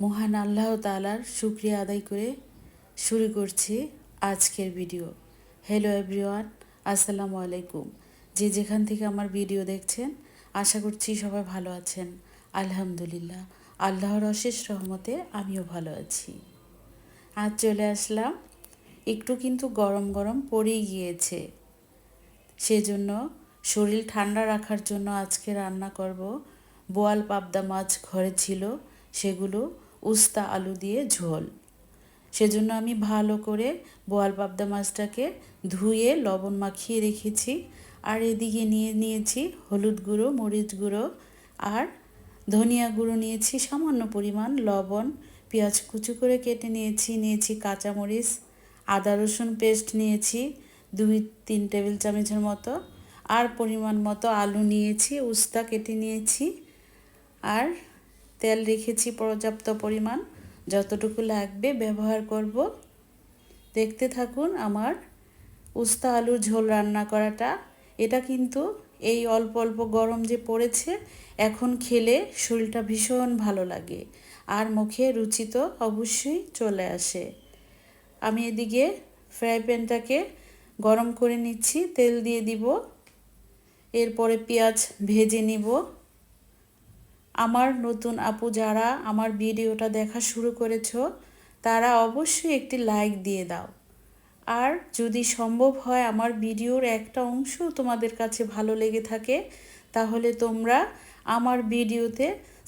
মহান আল্লাহ তালার শুক্রিয়া আদায় করে শুরু করছি আজকের ভিডিও। হ্যালো এভরিওয়ান আসসালামু আলাইকুম। যে যেখান থেকে আমার ভিডিও দেখছেন, আশা করছি সবাই ভালো আছেন। আলহামদুলিল্লাহ, আল্লাহর অশেষ রহমতে আমিও ভালো আছি। আজ চলে আসলাম, একটু কিন্তু গরম গরম পড়েই গিয়েছে। সেজন্য শরীর ঠান্ডা রাখার জন্য আজকে রান্না করব। বোয়াল পাবদা মাছ ঘরে ছিল, সেগুলো উস্তা আলু দিয়ে ঝোল। সেজন্য আমি ভালো করে বোয়াল পাবদা মাছটাকে ধুয়ে লবণ মাখিয়ে রেখেছি। আর এদিকে নিয়ে নিয়েছি হলুদ গুঁড়ো, মরিচ গুঁড়ো আর ধনিয়া গুঁড়ো নিয়েছি, সামান্য পরিমাণ লবণ, পেঁয়াজ কুচু করে কেটে নিয়েছি নিয়েছি কাঁচামরিচ, আদা রসুন পেস্ট নিয়েছি, দুই তিন টেবিল চামচের মতো আর পরিমাণ মতো আলু নিয়েছি, উস্তা কেটে নিয়েছি। আর তেল রেখেছি পর্যাপ্ত পরিমাণ। যতটুকু লাগবে ব্যবহার করব। দেখতে থাকুন আমার উস্তা আলুর ঝোল রান্না করাটা। এটা কিন্তু এই অল্প অল্প গরম যে পড়েছে, এখন খেলে শরীরটা ভীষণ ভালো লাগে আর মুখে রুচি তো অবশ্যই চলে আসে। আমি এদিকে ফ্রাই প্যানটাকে গরম করে নিচ্ছি, তেল দিয়ে দিব। এরপরে পেঁয়াজ ভেজে নিব। আমার নতুন আপু যারা আমার ভিডিওটা দেখা শুরু করেছ, তারা অবশ্যই একটি লাইক দিয়ে দাও। আর যদি সম্ভব হয় আমার ভিডিওর একটা অংশ তোমাদের কাছে ভালো লেগে থাকে, তাহলে তোমরা আমার ভিডিওতে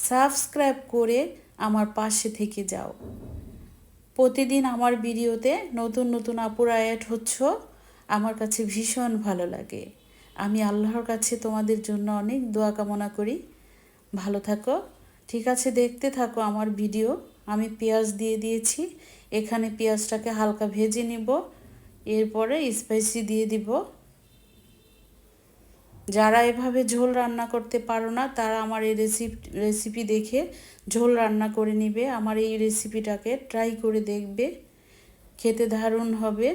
সাবস্ক্রাইব করে আমার পাশে থেকে যাও। প্রতিদিন আমার ভিডিওতে নতুন নতুন আপুরা অ্যাড হচ্ছ, আমার কাছে ভীষণ ভালো লাগে। আমি আল্লাহর কাছে তোমাদের জন্য অনেক দোয়া কামনা করি। ভালো থাকো। ঠিক আছে, দেখতে থাকো আমার ভিডিও আমি পেঁয়াজ দিয়ে দিয়েছি। এখানে পেঁয়াজটাকে হালকা ভেজে নিব। এরপরে স্পাইসি দিয়ে দিব। যারা এভাবে ঝোল রান্না করতে পারো না, তারা আমার এই রেসিপি রেসিপি দেখে ঝোল রান্না করে নিবে। আমার এই রেসিপিটাকে ট্রাই করে দেখবে। খেতে দারুণ হবে।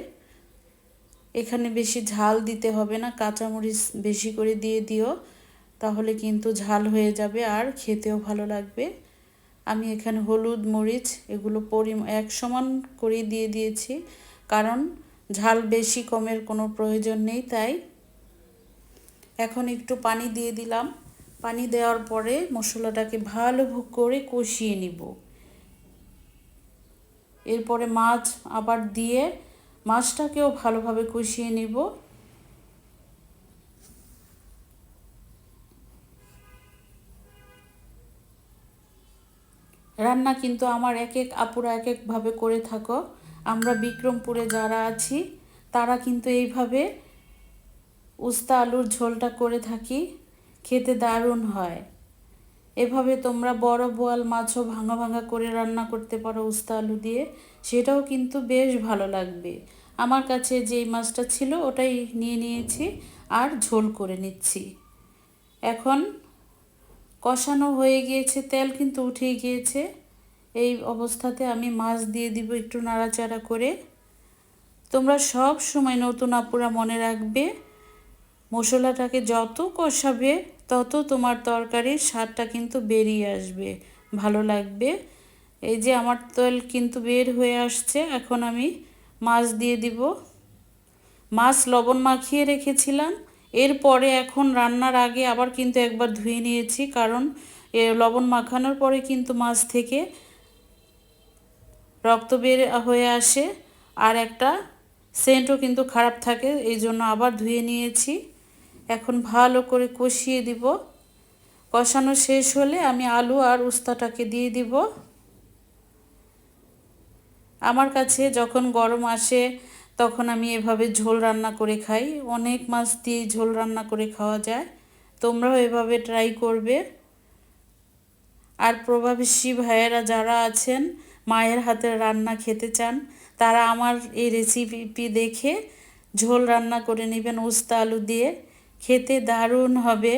এখানে বেশি ঝাল দিতে হবে না, কাঁচামরিচ বেশি করে দিয়ে দিও। তাহলে কিন্তু ঝাল হয়ে যাবে আর খেতেও ভালো লাগবে। আমি এখানে হলুদ, মরিচ এগুলো পরি এক সমান করে দিয়ে দিয়েছি, কারণ ঝাল বেশি কমের কোনো প্রয়োজন নেই তাই। এখন একটু পানি দিয়ে দিলাম। পানি দেওয়ার পরে মশলাটাকে ভালো করে কষিয়ে নিব। এরপরে মাছ আবার দিয়ে মাছটাকেও ভালোভাবে কষিয়ে নিব। রান্না কিন্তু আমার এক এক আপুরা এক একভাবে করে থাকো। আমরা বিক্রমপুরে যারা আছি, তারা কিন্তু এইভাবে উস্তা আলুর ঝোলটা করে থাকি, খেতে দারুণ হয়। এভাবে তোমরা বড় বোয়াল মাছও ভাঙা ভাঙা করে রান্না করতে পারো উস্তা আলু দিয়ে, সেটাও কিন্তু বেশ ভালো লাগবে। আমার কাছে যেই মাছটা ছিল ওটাই নিয়ে নিয়েছি আর ঝোল করে নিচ্ছি। এখন কষানো হয়ে গিয়েছে, তেল কিন্তু উঠে গিয়েছে। এই অবস্থাতে আমি মাছ দিয়ে দিব একটু নাড়াচাড়া করে। তোমরা সব সময় নতুন আপুরা মনে রাখবে, মশলাটাকে যত কষাবে, তত তোমার তরকারির স্বাদটা কিন্তু বেরিয়ে আসবে, ভালো লাগবে। এই যে আমার তেল কিন্তু বের হয়ে আসছে, এখন আমি মাছ দিয়ে দিব। মাছ লবণ মাখিয়ে রেখেছিলাম, এরপরে এখন রান্নার আগে আবার কিন্তু একবার ধুয়ে নিয়েছি, কারণ এ লবণ মাখানোর পরে কিন্তু মাছ থেকে রক্ত বের হয়ে আসে। আর একটা সেন্টও কিন্তু খারাপ থাকে, এই জন্য আবার ধুয়ে নিয়েছি। এখন ভালো করে কষিয়ে দিব। কষানো শেষ হলে আমি আলু আর উস্তাটাকে দিয়ে দিব। আমার কাছে যখন গরম আসে, তখন আমি এভাবে ঝোল রান্না করে খাই। অনেক মাছ দিয়ে ঝোল রান্না করে খাওয়া যায়। তোমরাও এভাবে ট্রাই করবে। আর প্রভাবশী ভাইয়েরা যারা আছেন মায়ের হাতের রান্না খেতে চান, তারা আমার এই রেসিপি দেখে ঝোল রান্না করে নেবেন উস্তা আলু দিয়ে। খেতে দারুণ হবে।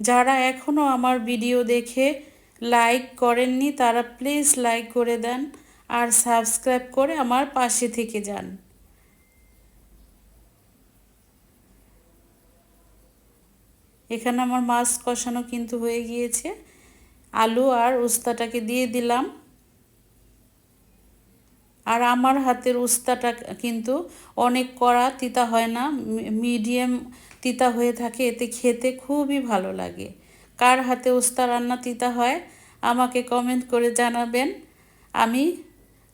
যারা এখনও আমার ভিডিও দেখে লাইক করেননি, তারা প্লিজ লাইক করে দেন আর সাবস্ক্রাইব করে আমার পাশে থেকে যান। এখানে আমার মাছ কষানো কিন্তু হয়ে গিয়েছে। আলু আর উস্তাটাকে দিয়ে দিলাম। আর আমার হাতের উস্তাটা কিন্তু অনেক কড়া, তিতা হয় না মিডিয়াম তিতা হয়ে থাকে। এতে খেতে খুবই ভালো লাগে। কার হাতে উস্তা রান্না তিতা হয় আমাকে কমেন্ট করে জানাবেন। আমি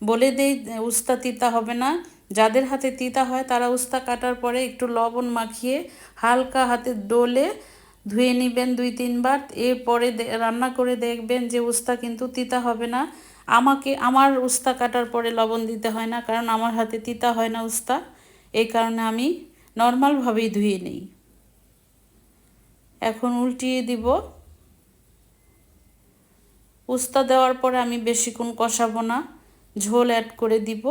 বলে দেই, উস্তা তিতা হবে না। যাদের হাতে তিতা হয় তারা উস্তা কাটার পরে একটু লবণ মাখিয়ে হালকা হাতে ডোলে ধুয়ে নেবেন দুই, তিনবার। এরপরে রান্না করে দেখবেন যে উস্তা কিন্তু তিতা হবে না। আমাকে, আমার উস্তা কাটার পরে লবণ দিতে হয় না, কারণ আমার হাতে তিতা হয় না উস্তা। এই কারণে আমি নর্মালভাবেই ধুয়ে নিই। এখন উল্টিয়ে দিব। উস্তা দেওয়ার পরে আমি বেশিক্ষণ কষাবো না। ঝোল অ্যাড করে দিব।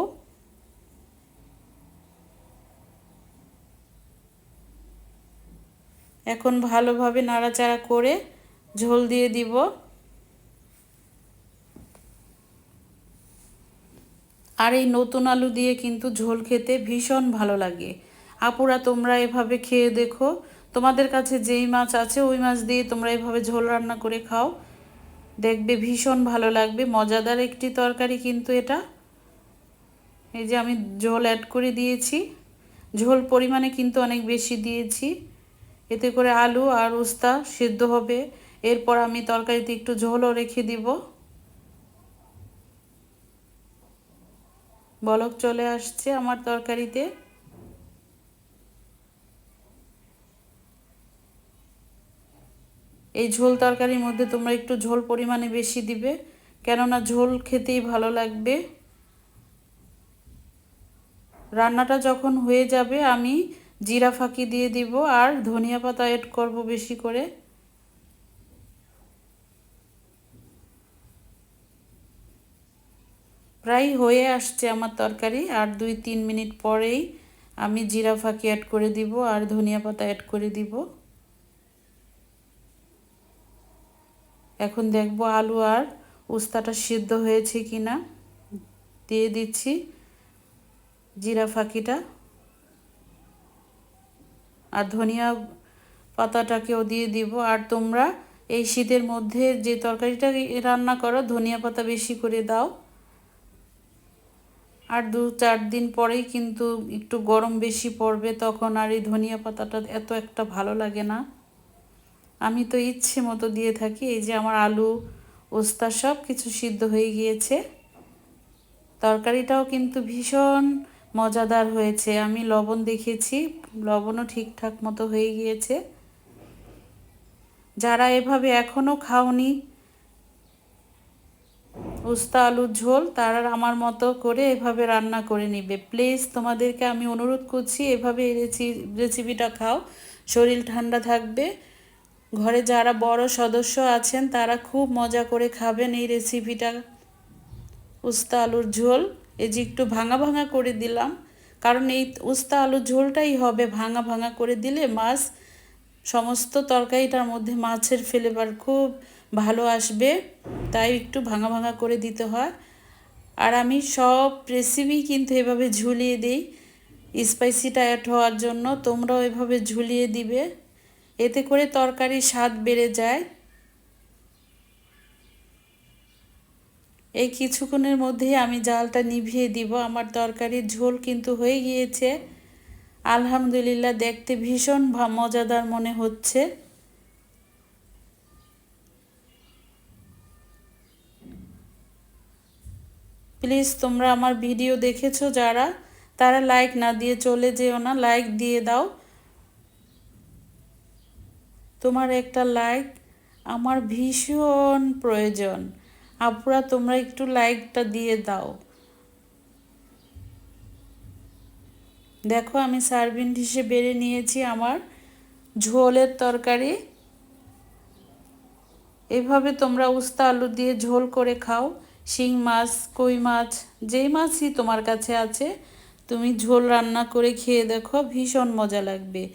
এখন ভালোভাবে নাড়াচাড়া করে ঝোল দিয়ে দিব। আর এই নতুন আলু দিয়ে কিন্তু ঝোল খেতে ভীষণ ভালো লাগে। আপুরা, তোমরা এভাবে খেয়ে দেখো। তোমাদের কাছে যেই মাছ আছে, ওই মাছ দিয়ে তোমরা এভাবে ঝোল রান্না করে খাও। দেখবে ভীষণ ভালো লাগবে। মজাদার একটি তরকারি কিন্তু এটা। এই যে আমি ঝোল অ্যাড করে দিয়েছি। ঝোল পরিমাণে কিন্তু অনেক বেশি দিয়েছি। এতে করে আলু আর উস্তা সিদ্ধ হবে। এরপর আমি তরকারিতে একটু ঝোলও রেখে দিব। বলক চলে আসছে আমার তরকারিতে। এই ঝোল তরকারির মধ্যে তোমরা একটু ঝোল পরিমাণে বেশি দিবে, কেননা ঝোল খেতেই ভালো লাগবে। রান্নাটা যখন হয়ে যাবে, আমি জিরা ফাঁকি দিয়ে দিব আর ধনিয়া পাতা এড করব বেশি করে। প্রায় হয়ে আসছে আমার তরকারি আর দুই তিন মিনিট পরেই আমি জিরা ফাঁকি অ্যাড করে দিব আর ধনিয়া পাতা অ্যাড করে দিব। এখন দেখব আলু আর উস্তাটা সিদ্ধ হয়েছে কি না দিয়ে দিচ্ছি জিরা ফাঁকিটা। আর ধনিয়া পাতাটাকেও দিয়ে দিব। আর তোমরা এই শীতের মধ্যে যে তরকারিটা রান্না করো, ধনিয়া পাতা বেশি করে দাও। আর দু চার দিন পরেই কিন্তু একটু গরম বেশি পড়বে, তখন আর এই ধনিয়া পাতাটা এত একটা ভালো লাগে না। আমি তো ইচ্ছে মতো দিয়ে থাকি, এই যে আমার আলু, ওস্তা সব কিছু সিদ্ধ হয়ে গিয়েছে। তরকারিটাও কিন্তু ভীষণ মজাদার হয়েছে। আমি লবণ দেখেছি লবণও ঠিকঠাক মতো হয়ে গিয়েছে। যারা এভাবে এখনও খাওনি, উস্তা আলুর ঝোল, তারা আমার মতো করে এভাবে রান্না করে নিবে। প্লিজ, তোমাদেরকে আমি অনুরোধ করছি, এভাবে রেসিপিটা খাও। শরীর ঠান্ডা থাকবে। ঘরে যারা বড় সদস্য আছেন, তারা খুব মজা করে খাবেন এই রেসিপিটা উস্তা আলুর ঝোল। এই যে একটু ভাঙা ভাঙা করে দিলাম। কারণ এই উস্তা আলুর ঝোলটাই হবে ভাঙা ভাঙা করে দিলে মাছ, সমস্ত তরকারিটার মধ্যে মাছের ফ্লেভার খুব ভালো আসবে, তাই একটু ভাঙা ভাঙা করে দিতে হয়। আর আমি সব রেসিপি কিন্তু এভাবে ঝুলিয়ে দিই স্পাইসিটা অ্যাড হওয়ার জন্য তোমরাও এভাবে ঝুলিয়ে দিবে, এতে করে তরকারির স্বাদ বেড়ে যায়। এই কিছুক্ষণের মধ্যেই আমি জালটা নিভিয়ে দিব। আমার তরকারির ঝোল কিন্তু হয়ে গিয়েছে। আলহামদুলিল্লাহ দেখতে ভীষণ মজাদার মনে হচ্ছে। প্লিজ তোমরা আমার ভিডিও দেখেছ যারা, তারা লাইক না দিয়ে চলে যেও না, লাইক দিয়ে দাও। তোমার একটা লাইক আমার ভীষণ প্রয়োজন। আপুরা, তোমরা একটু লাইকটা দিয়ে দাও। দেখো, আমি সার্ভিন ডিশে বেড়ে নিয়েছি আমার ঝোলের তরকারি। এভাবে তোমরা উস্তা আলু দিয়ে ঝোল করে খাও। শিং মাছ, কই মাছ, যেই মাছই তোমার কাছে আছে, তুমি ঝোল রান্না করে খেয়ে দেখো, ভীষণ মজা লাগবে।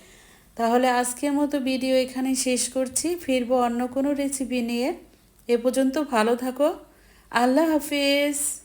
তাহলে আজকের মতো ভিডিও এখানে শেষ করছি। ফিরবো অন্য কোনো রেসিপি নিয়ে। এ পর্যন্ত ভালো থাকো। আল্লাহ হাফিজ।